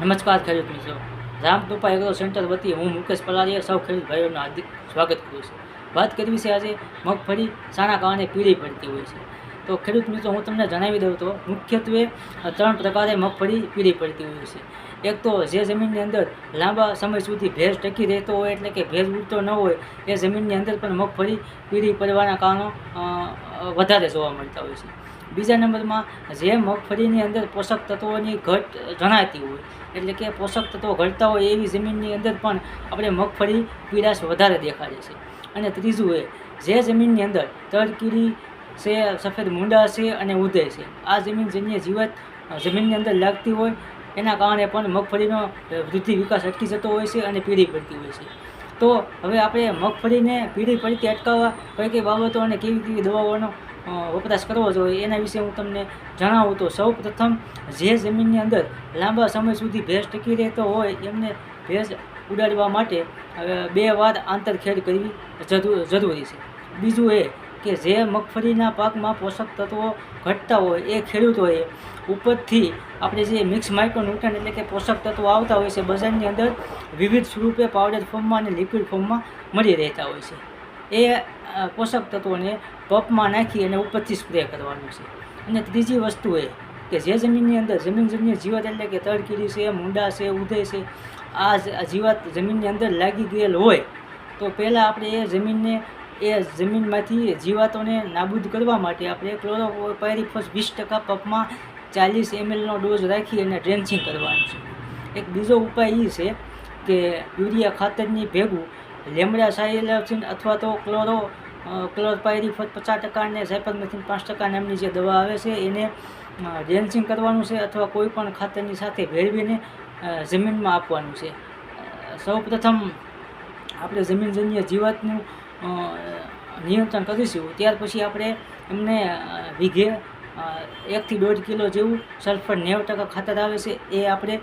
નમસ્કાર ખેડૂત મિત્રો. રામકૃપા એગ્રો સેન્ટર વતી હું મુકેશ પલારીએ સૌ ખેડૂત ભાઈઓનું હાર્દિક સ્વાગત કરું છું. વાત કરવી છે આજે મગફળી સાના કારણે પીળી પડતી હોય છે. તો ખેડૂત મિત્રો, હું તમને જણાવી દઉં તો મુખ્યત્વે ત્રણ પ્રકારે મગફળી પીળી પડતી હોય છે. એક તો જે જમીનની અંદર લાંબા સમય સુધી ભેજ ટકી રહેતો હોય એટલે કે ભેજ ઉડતો ન હોય, એ જમીનની અંદર પણ મગફળી પીળી પડવાના કારણો વધારે જોવા મળતા હોય છે. બીજા નંબરમાં જે મગફળીની અંદર પોષક તત્વોની ઘટ જણાતી હોય, એટલે કે પોષક તત્વો ઘટતા હોય એવી જમીનની અંદર પણ આપણે મગફળી પીડાશ વધારે દેખાડે છે. અને ત્રીજું એ, જે જમીનની અંદર તળકીડી છે, સફેદ મૂંડા છે અને ઉદય છે, આ જમીન જન્ય જીવત જમીનની અંદર લાગતી હોય, એના કારણે પણ મગફળીનો વૃદ્ધિ વિકાસ અટકી જતો હોય છે અને પીળી પડતી હોય છે. તો હવે આપણે મગફળીને પીળી પડતી અટકાવવા કઈ કઈ બાબતો અને કેવી કેવી દવાઓનો વપરાશ કરવો જોઈએ એના વિશે હું તમને જણાવું તો સૌ પ્રથમ જે જમીનની અંદર લાંબા સમય સુધી ભેંસ ટકી રહેતો હોય એમને ભેજ ઉડાડવા માટે બે વાર આંતરખેડ કરવી જરૂ- જરૂરી છે. બીજું એ કે જે મગફળીના પાકમાં પોષક તત્વો ઘટતા હોય, એ ખેડૂતોએ ઉપરથી આપણે જે મિક્સ માઇક્રોન્યુટ્રન એટલે કે પોષક તત્વો આવતા હોય છે, બજારની અંદર વિવિધ સ્વરૂપે પાવડર ફોર્મમાં અને લિક્વિડ ફોર્મમાં મળી રહેતા હોય છે. એ પોષક તત્વોને પપમાં નાખી અને ઉપરથી સ્પ્રે કરવાનું છે. અને ત્રીજી વસ્તુ એ કે જે જમીનની અંદર જમીનજન્ય જીવાત એટલે કે તળકીડી છે, મૂંડા છે ઉદય છે, આ જીવાત જમીનની અંદર લાગી ગયેલ હોય, તો પહેલાં આપણે એ જમીનને એ જમીનમાંથી જીવાતોને નાબૂદ કરવા માટે આપણે ક્લોરોપાયરીફોસ વીસ ટકા પપમાં ચાલીસ એમએલનો ડોઝ રાખી અને ડ્રેન્ચિંગ કરવાનું છે. એક બીજો ઉપાય એ છે કે યુરિયા ખાતરની ભેગું લેમડા સાયલાસિન અથવા તો ક્લોરો ક્લોરપાયરીફોસ પચાસ ટકા અને સાયપરમેથિન પાંચ ટકા નામની જે દવા આવે છે એને ડ્રેન્ચિંગ કરવાનું છે અથવા કોઈ પણ ખાતરની સાથે ભેળવીને જમીનમાં આપવાનું છે. સૌપ્રથમ આપણે જમીનજન્ય જીવાતનું નિયંત્રણ કરીશું. ત્યાર પછી આપણે એમને વીઘે એકથી દોઢ કિલો જેવું સલ્ફર નેવું ટકા ખાતર આવે છે. એ આપણે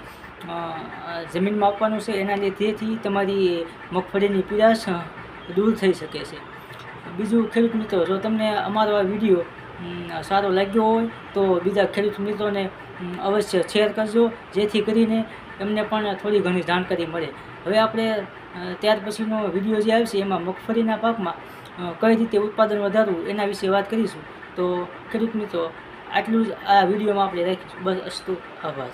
જમીનમાં આપવાનું છે. એના લીધેથી તમારી મગફળીની પીડાશ દૂર થઈ શકે છે. બીજું ખેડૂત મિત્રો, જો તમને અમારો આ વીડિયો સારો લાગ્યો હોય, તો બીજા ખેડૂત મિત્રોને અવશ્ય શેર કરજો. જેથી કરીને એમને પણ થોડી ઘણી જાણકારી મળે. હવે આપણે ત્યાર પછીનો વીડિયો જે આવશે એમાં મગફળીના પાકમાં કઈ રીતે ઉત્પાદન વધારવું એના વિશે વાત કરીશું. તો ખેડૂત મિત્રો, આટલું જ આ વિડીયોમાં આપણે રાખીશું. બસ, અસ્તુ, આભાર.